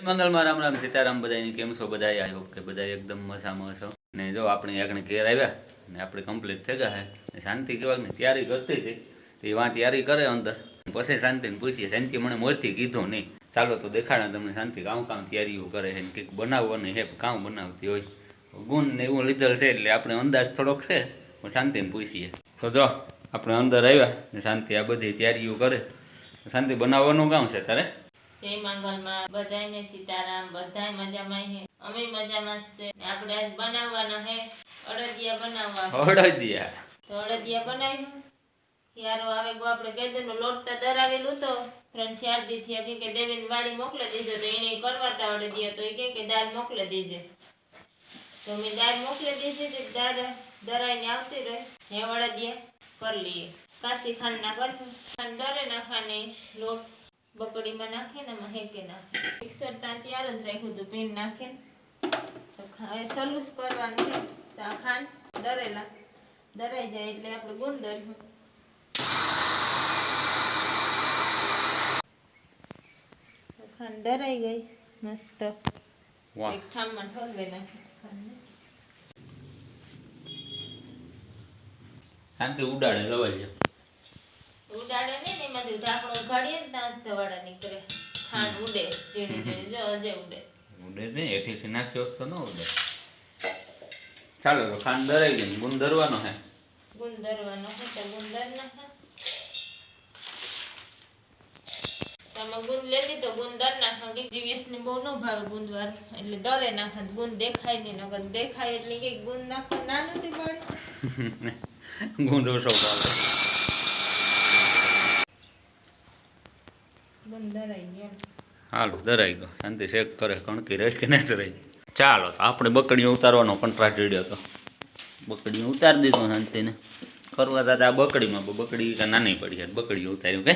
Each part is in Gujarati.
મંગલમાં રામ રામ સીતારામ બધાની કેમ છો? બધા હોપ કે બધા એકદમ મજામાં છો. ને જો આપણે આગળ ઘેર આવ્યા ને આપણે કમ્પ્લીટ થઈ ગયા ને શાંતિ કહેવાની તૈયારી કરતી હતી. તો એ વાં તૈયારી કરે અંદર. પછી શાંતિને પૂછીએ. શાંતિ મને મોરથી કીધું નહીં. ચાલો તો દેખાડા તમને શાંતિ કામ કામ તૈયારીઓ કરે છે ને કંઈક બનાવવાનું હે, કામ બનાવતી હોય. ગુણ ને એવું લીધેલ છે એટલે આપણે અંદાજ થોડોક છે, પણ શાંતિને પૂછીએ. તો જો, આપણે અંદર આવ્યા ને શાંતિ આ બધી તૈયારીઓ કરે. શાંતિ બનાવવાનું કામ છે તારે? જય મંગલમાં. બધાને સીતારામ બધાય મજામાં છે અમે મજામાં છે. આપણે આજ બનાવવાના હે? અડદિયા બનાવવા. અડદિયા. તો અડદિયા બનાવ્યું. યારો આવે ગો આપણે કેદરનો લોટ તો દરાવેલું તો. ત્રણ ચાર દી થયા કે કે વાડી મોકલી દેજો તો એને કરવા તા અડદિયા તો એ કે દાળ મોકલી દેજે. તો મેં દાળ મોકલી દેજે તો દાળ દરાઈને આવતી રહે. હે અડદિયા કરી લઈએ. કાશી ખાંડ ના કરશું ખાંડ દરે નાખવાની લોટ બકડીમાં નાખે ને એમાં હેકે નાખે મિક્સર ત્યાં ત્યાર જ રાખ્યું હતું પીણ નાખે તો સલુસ કરવાનું છે. તો આ ખાંડ દરેલા દરાઈ જાય એટલે આપણે ગુંદ દર્યું ખાંડ દરાઈ ગઈ. મસ્ત. એક ઠામમાં ઠલવી નાખી શાંતિ ઉડાડે જવાય છે ઉડાડે ને એમાંથી ઢાંકણું ઉઘાડીએ ને ત્યાં જ ધવાડા નીકળે. ખાંડ ઉડે ઝીણી ઝીણી. જો હજે ઉડે. ઉડે ને એઠીથી નાખ્યો તો ન ઉડે. ચાલો તો ખાંડ દરાઈ ગઈ ગુણ દરવાનો હે. ગુંદ દરવાનો હે તો ગુંદ દર નાખા તમે ગુંદ લઈ લીધો ગુંદ દર નાખા જીવીએસ ને બહુ ન ભાવે ગુંદ વાર એટલે દરે નાખવા ગુંદ દેખાય નહીં નગર દેખાય. એટલે કે ગુંદ નાખવા ના નથી પડે. ગુંદ ઓછો ભાવે ગુંદ દરાઈ ગયો હાલો દરાઈ ગયો. શાંતિ શેક કરે કણકી રહી કે નહીં રહી? ચાલો તો આપણે બકડીઓ ઉતારવાનો કોન્ટ્રાક્ટ રેડ્યો હતો બકડીઓ ઉતારી દીધો શાંતિને. કરવા દાદા આ બકડીમાં બકડી કે નાની પડી છે. બકડીઓ ઉતાર્યું કે?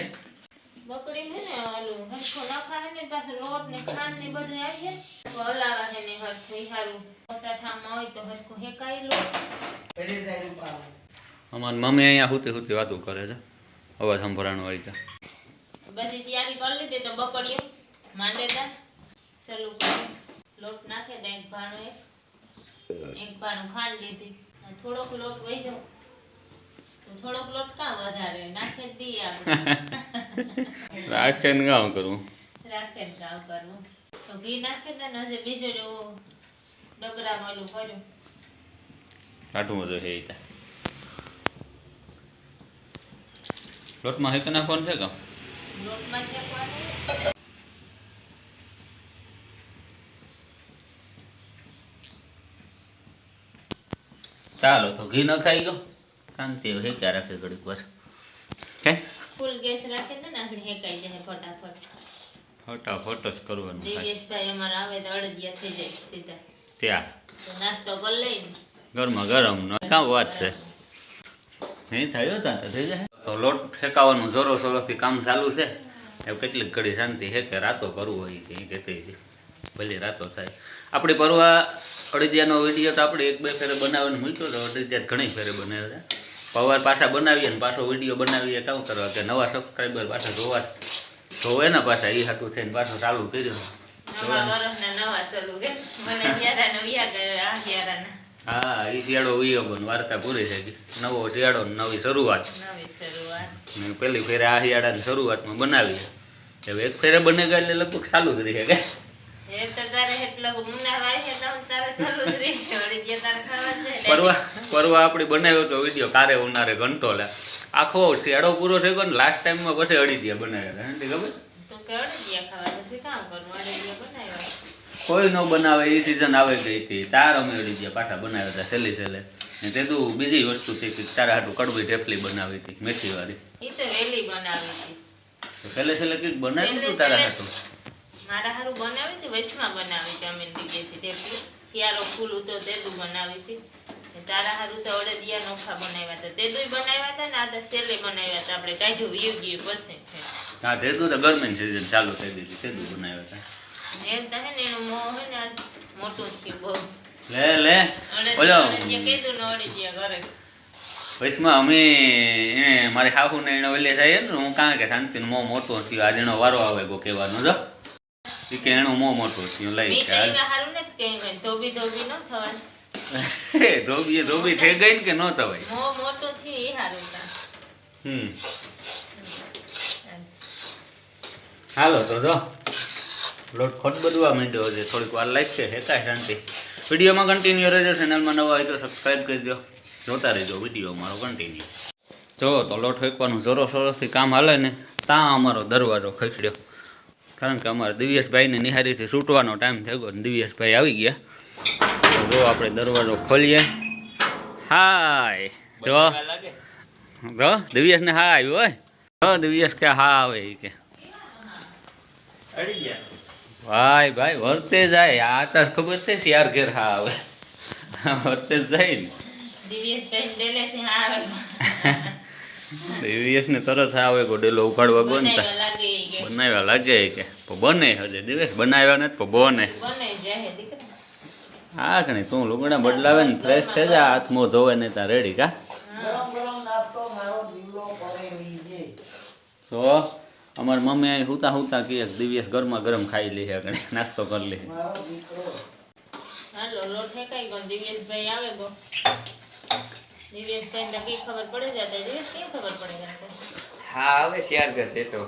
અમારી મમ્મી અહીંયા હુતી હુતી વાતું કરે છે. અવાજ સંભળાણું હોય છે. બધી તૈયારી કરી લીધી તો બકડીઓ માંડેતા સલું કરી લોટ નાખે દે એક ભાણું એક. એક ભાણું ખાંડ લીધી. થોડોક લોટ વહી જાવ તો થોડોક લોટ કાં વધારે? નાખે જ દઈએ આપણે. રાખે ને કામ કરવું? રાખે જ કામ કરવું? તો ઘી નાખે ને ને હજી બીજું જો ડબરામાં ઓલું કર્યું. કાઢવું બધું છે એ લોટમાં હેક નાખવાનું છે કામ લોટમાં ચાલો તો ઘી ન ખાઈ ગયો. શાંતિ હે ક્યાં રાખે ઘડીક વાર. કે ફૂલ ગેસ રાખે ને ને આગળ હેકાઈ જાય ફટાફટ. ફટાફટ જ કરવાનું થાય. દિવ્યેશભાઈ અમારા આવે તો અડદિયા થઈ જાય સીધા. ત્યાં. નાસ્તો કરી લઈને. ગરમા ગરમ નો કામ વાત છે? નહીં થયો તાં તો? થઈ જાય? તો લોટ ફેંકાવાનું જોરો સોરોથી કામ ચાલુ છે. એવું કેટલીક ઘડી શાંતિ છે કે રાતો કરવું હોય કે એ કહેતી હતી. ભલે રાતો થાય. આપણી પરવા અડદિયાનો વીડિયો તો આપણે એક બે ફેરે બનાવીને મૂક્યો તો અડદિયા ઘણી ફેરે બનાવ્યા હતા પવાર પાછા બનાવીએ ને પાછો વીડિયો બનાવીએ કામ કરવા કે નવા સબસ્ક્રાઈબર પાછા જોવા જોવે ને પાછા એ હાટું થઈને પાછું ચાલુ કર્યું. નવા નવા મને હા એ શિયાળો વિયોગન વાર્તા પૂરી થઈ ગઈ. નવો શિયાળો ને નવી શરૂઆત. નવી શરૂઆત. ને પેલી ફેરે આ શિયાળાની શરૂઆતમાં બનાવી. હવે એક ફેરે બને ગયા એટલે લગભગ ચાલુ જ રહે કે. પરવા પરવા આપણે બનાવ્યો તો વીડિયો કારે ઉનારે ઘંટો લે આખો શિયાળો પૂરો થયો ને લાસ્ટ ટાઈમમાં પછી અડી ગયા બનાવ્યા ખબર? તો કોઈ ન બનાવે એ સિઝન આવે ગઈ હતી. તાર અમે ગયા પાછા બનાવ્યા હતા છેલ્લે છેલ્લે. ને તે તું બીજી વસ્તુ થઈ કે તારા હાટું કડવી ઢેફલી બનાવી હતી મેથીવાળી. એ તો વેલી બનાવી હતી. તો છેલ્લે છેલ્લે કંઈક બનાવી તું તારા હાટું? મારા હારું બનાવી હતી વચમાં બનાવી હતી અમે દીધેથી તેટલું ક્યારો ફૂલ ઉતો તેદું બનાવી હતી. તારા હારું તો અડદિયા નોખા બનાવ્યા હતા. તેદું બનાવ્યા હતા ને આ તો સેલે બનાવ્યા હતા. આપણે કાઢ્યું ગયું પછી. હા તેનું તો ગરમીની સિઝન ચાલુ થઈ ગઈ તે તેનું બનાવ્યા હતા. એમ તો હે ને એનો મોં હે ને આજ મોટું બહુ. લે લે. ઓલો અડદિયા અડદિયા કીધું ને અડદિયા ઘરે. વચમાં અમે એને મારે હાહુ ને એને ઓલે થાય ને હું કાં કે શાંતિનું મોં મોટો થયું. આજે એનો વારો આવે ગો કહેવાનો જો. એ કે એનો મોં મોટો થયું લઈ હારું ને ધોબી ધોબી ન ધોબી થઈ ગઈ ને કે ન થવાય? મો મોટું થયું એ હારું હમ. હાલો તો જો. લોટ ખોટ બદવા માંડ્યો છે. થોડીક વાર લાગશે હેતા શાંતિ. વિડીયોમાં કન્ટિન્યુ રહેજો ચેનલમાં નવા હોય તો સબસ્ક્રાઈબ કરજો. જોતા રહેજો વીડિયો અમારો કન્ટિન્યુ જો તો લોટ ફેંકવાનું જોરો સોરોથી કામ હાલે ને ત્યાં અમારો દરવાજો ખસડ્યો. કારણ કે અમારે દિવ્યેશભાઈને નિહારીથી છૂટવાનો ટાઈમ થઈ ગયો દિવ્યેશભાઈ આવી ગયા. જો આપણે દરવાજો ખોલીએ. હાય જો. જો દિવ્યેશને હા આવ્યું હોય. જો દિવ્યેશ કે હા આવે ઈ કે. ભાઈ ભાઈ વર્તે જાય. આ તો ખબર છે શિયાર ઘેર હા આવે. વર્તે જ જાય ને. દિવ્યેશ ને તરત આવે ગોડેલો ઉખાડવા બનતા બનાવ્યા લાગે ઈ કે. બનાવ્યા લાગે કે. બને હજે દિવેશ બનાવ્યા નથી પણ બને. હા કે નહીં તું લુગડા બદલાવે ને ફ્રેશ થઈ જા હાથ મોં ધોવે ને ત્યાં રેડી કા? તો? અમારી મમ્મી અહીં હુતા હુતા કહે કે દિવ્યેશ ગરમા ગરમ ખાઈ લે છે કણે નાસ્તો કરી લે. હાલો લોટ ઠેકાઈ ગયો. દિવ્યેશભાઈ આવે ગો દિવ્યેશભાઈ ને કઈ ખબર પડે જતા દિવ્યેશ કેમ ખબર પડે જતા હા આવે શેર કરશે તો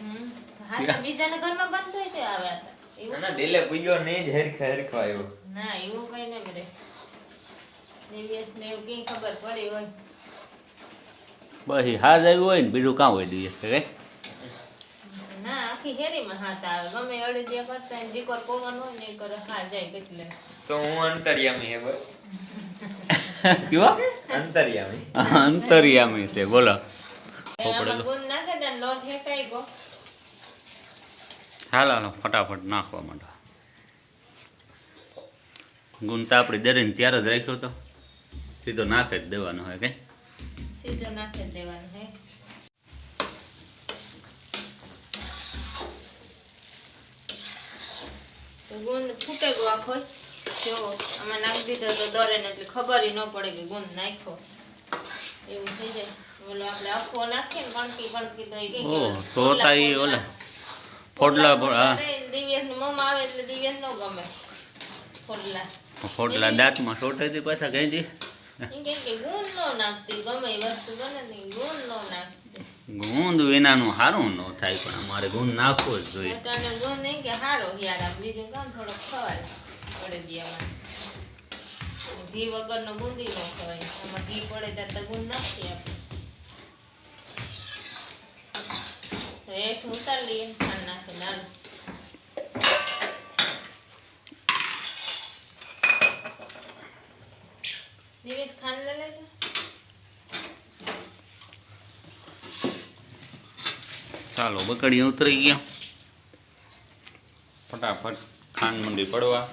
હમ. હા તો બીજાના ઘરમાં બંધ હોય તે આવે આ તો. એવું ના ઢીલે પૂગ્યો નહીં જ હરખા હરખા આવ્યો. ના એવું કઈ ન મળે દિવ્યેશ ને એવું કઈ ખબર પડી હોય. બસ ઈ હાજ આવ્યું હોય ને બીજું કાં હોય દિવ્યેશ કે કઈ? ના આખી હેરીમાં હાથ આવે. ગમે અડદિયા કરતા હોય પવન હોય ને કરે. હા જાય એટલે. તો હું અંતર્યામી હે બસ કેવો? અંતર્યામી. અંતરિયામી છે બોલો. હાલો હાલો ફટાફટ નાખવા માંડો. ગુણ તો આપણે દરીને ત્યારે જ રાખ્યો તો. સીધો નાખે જ દેવાનો હોય કે? સીધો નાખે જ દેવાનો હે ગુંદ ફૂટે ગયો આખો. જો આમાં નાખી દીધો તો દરે ને એટલે ખબર ન પડે કે ગુંદ નાખ્યો. એવું થઈ જાય. ઓલો આપણે નાખીએ ને કણકી કણકી તો એ કઈ તો તા ઓલા ફોડલા હા. દિવ્યેશની મમ્મા આવે એટલે દિવ્યેશ ન ગમે. ફોડલા. ફોડલા દાંતમાં સોટાઈ પાછા દી કે ગુણ નો નાખતી ગમે વસ્તુ બને ને ગુણ નો નાખતી. ગુંદ વિનાનું સારું ન થાય, પણ અમારે ગુંદ નાખવો જ જોઈએ. ઘી વગરનો બુંદી ન ઘી પડે ત્યારે તો નાખીએ આપણે. તો હેઠ ઉતારી લઈએ નાખી નાનું દિવસ ખાંડ લઈ ચાલો બકડી ઉતરી ગયા. ફટાફટ ખાંડ મંડી પડવા.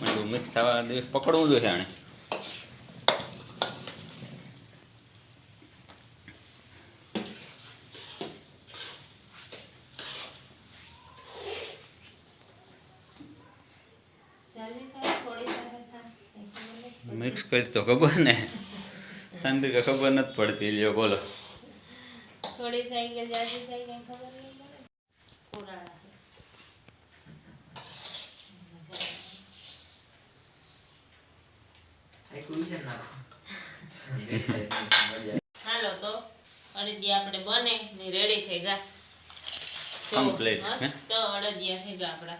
મંડું મિક્સ થવા દિવસ પકડવું જોઈએ આણે. મિક્સ કરી તો ખબર ને? શાંતિ ખબર નથી પડતી, લ્યો બોલો. થોડી થઈ ગઈ જાજી થઈ ગઈ ખબર નહીં પડે. પુરાણા હાલો તો અડદિયા આપણે બને ને રેડી થઈ ગયા. મસ્ત અડદિયા થઈ ગયા આપણા.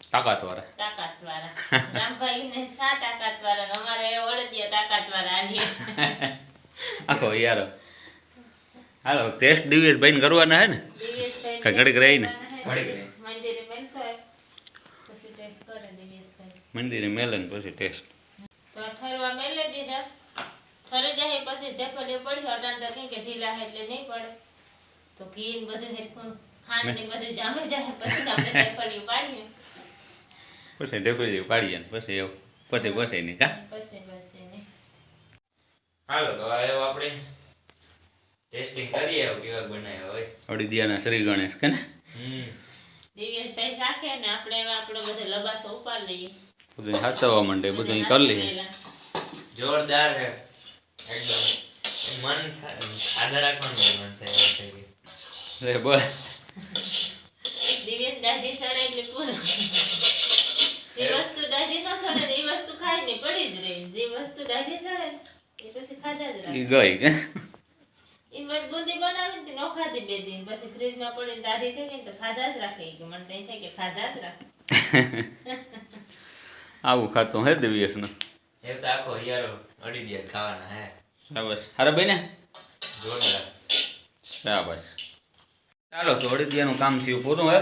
તાકાત વાળા તાકાત રામભાઈ ને સા તાકાત વાળા અમારે અડદિયા તાકાત વાળા આખો યાર હાલો ટેસ્ટ દિવ્યેશ ભાઈ કરવાના હે ને? ઘડીક રહીને? મંદિરે પછી ટેસ્ટ કરે દિવ્યેશભાઈ મંદિરે મેલે ને પછી ટેસ્ટ તો ઠરવા મેલે દીધા. ઠરી જાય પછી પડી અટાણ તો કંઈ કે ઢીલા હે એટલે નહીં પડે. તો ઘી બધું હેરખું ખાંડ ને બધું જામે જાય પછી આપણે પાડીએ. પછી ઢેકડી પાડીએ ને પછી એવું. પછી પછી નહીં કા? પછી નહીં. હાલો તો હવે આપણે ટેસ્ટિંગ કરીએ હવે કેવા બનાવ્યા હોય. અડીદિયાના શ્રી ગણેશ કે ને? દિવ્યેશભાઈ સાખે ને આપણે એવા આપણો બધો લબાસો ઉપાડ લઈએ. બધું હાચવવા માંડે બધું કરી લઈએ. જોરદાર હે એકદમ. મન થાય આદર રાખવાનું મન થાય થઈ ગયું. લે બસ દિવ્યેશ દાદી સડે એટલે પૂરું. જે વસ્તુ દાદી ન સડે એ વસ્તુ ખાઈ ને પડી જ રહે. જે વસ્તુ દાદી સડે એ પછી ખાધા જ રાખે. ગઈ એ બુંદી બનાવીને તે ન ખાધી બે દિન. પછી ફ્રીજમાં પડીને દાઢી થઈ ગઈ તો ખાધા જ રાખે. ઈ કે મને તો થાય કે ખાધા જ રાખે. આવું ખાતું હે દિવ્યેશનું એ તો આખો યારો અડી દે ખાવાના હે. શાબાશ. હારા બેને. જોરદાર. શાબાશ. ચાલો તો અડીદિયાનું કામ થયું પૂરું હે.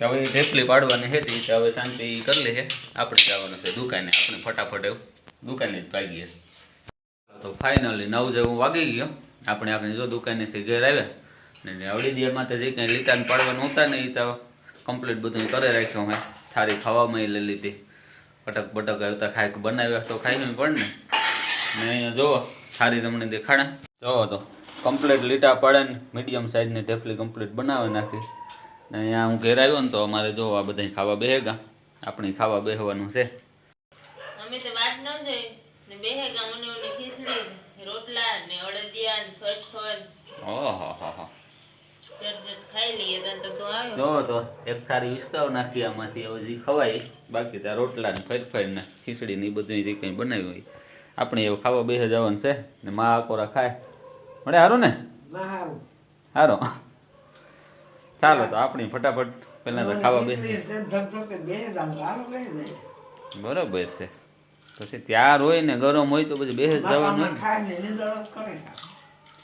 હવે ઢેપલી પાડવાની હતી તો હવે શાંતિ કરી લે છે આપણે જવાનું છે દુકાને. આપણે ફટાફટ એવું. દુકાને જ ભાગીએ. તો ફાઇનલી નવ જેવું વાગી ગયો. આપણે આપણે જો દુકાનેથી ઘેર આવ્યા ને અડીદિયામાં તો જે કંઈ લીટાને પાડવાનું હતા ને એ તો કમ્પ્લીટ બધું કરે રાખ્યો મેં થારી ખાવામાં લઈ લીધી. પટક બટક આવતા ખાઈ બનાવ્યા તો ખાઈ પડે ને. ને અહીંયા જોવો થારી તમને દેખાડે. જોવો તો કમ્પ્લીટ લીટા પાડે ને મીડિયમ સાઇઝની ઢેફલી કમ્પ્લીટ બનાવી નાખી. ને અહીંયા હું ઘેર આવ્યો ને તો અમારે જો આ બધા ખાવા બેહેગા આપણે ખાવા બેહવાનું છે. અમે તો વાટ ન જોઈ ને બેહે ગા ઉની ઉની ખીચડી રોટલા ને તને તો એક થારી વિસ્કાવ નાખી આમાંથી હવે જે ખવાય બાકી ત્યાં રોટલા ને ફેરફેર ને ખીચડી ને એ બધું જે કંઈ બનાવ્યું હોય. આપણે એવું ખાવા બેસે જવાનું છે ને મા આકોરા ખાય. મળે સારું ને? સારો ચાલો તો આપણે ફટાફટ પહેલાં તો ખાવા બેસી બરોબર છે. પછી ત્યાર હોય ને ગરમ હોય તો પછી બેસે જ જવાનું હોય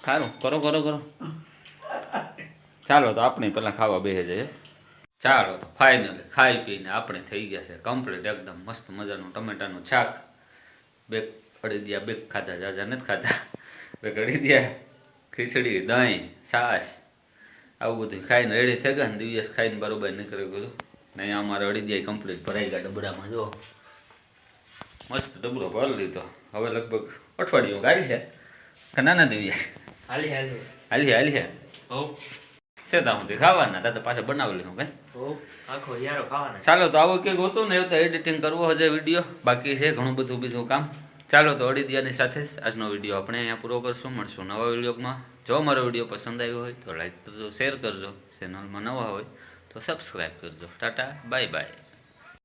સારું કરો કરો કરો. ચાલો તો આપણે પહેલાં ખાવા બેસે જઈએ. ચાલો તો ફાઇનલી ખાઈ પીને આપણે થઈ ગયા છે કમ્પ્લીટ એકદમ મસ્ત મજાનું ટમેટાનું શાક. બે અડીદિયા બે ખાધા, જાજા નથી ખાધા. બે અડીદિયા ખીચડી, દહીં, છાશ, આવું બધું ખાઈને રેડી થઈ ગયા ને દિવસ ખાઈને બરોબર નીકળી ગયું. નહીં અમારે અડીદિયા કમ્પ્લીટ ભરાઈ ગયા ડબરામાં, જો. મસ્ત ડબરો ભરી લીધો. હવે લગભગ અઠવાડિયું ગાડી છે. નાના દિવ્યા હાલી હાલી હાલી હાલી હો. છે તો હું ખાવાના તા તો પાછા બનાવી લઈશું કઈ? આખો યારો ખાવાના ચાલો તો આવો કંઈક હતું ને એવું તો એડિટિંગ કરવો હશે વીડિયો બાકી છે ઘણું બધું બીજું કામ. ચાલો તો અડીદિયાની સાથે જ આજનો વીડિયો આપણે અહીંયા પૂરો કરશું. મળશું નવા વિડીયોમાં. જો મારો વીડિયો પસંદ આવ્યો હોય તો લાઈક કરજો શેર કરજો. ચેનલમાં નવા હોય તો સબસ્ક્રાઈબ કરજો. Tata bye bye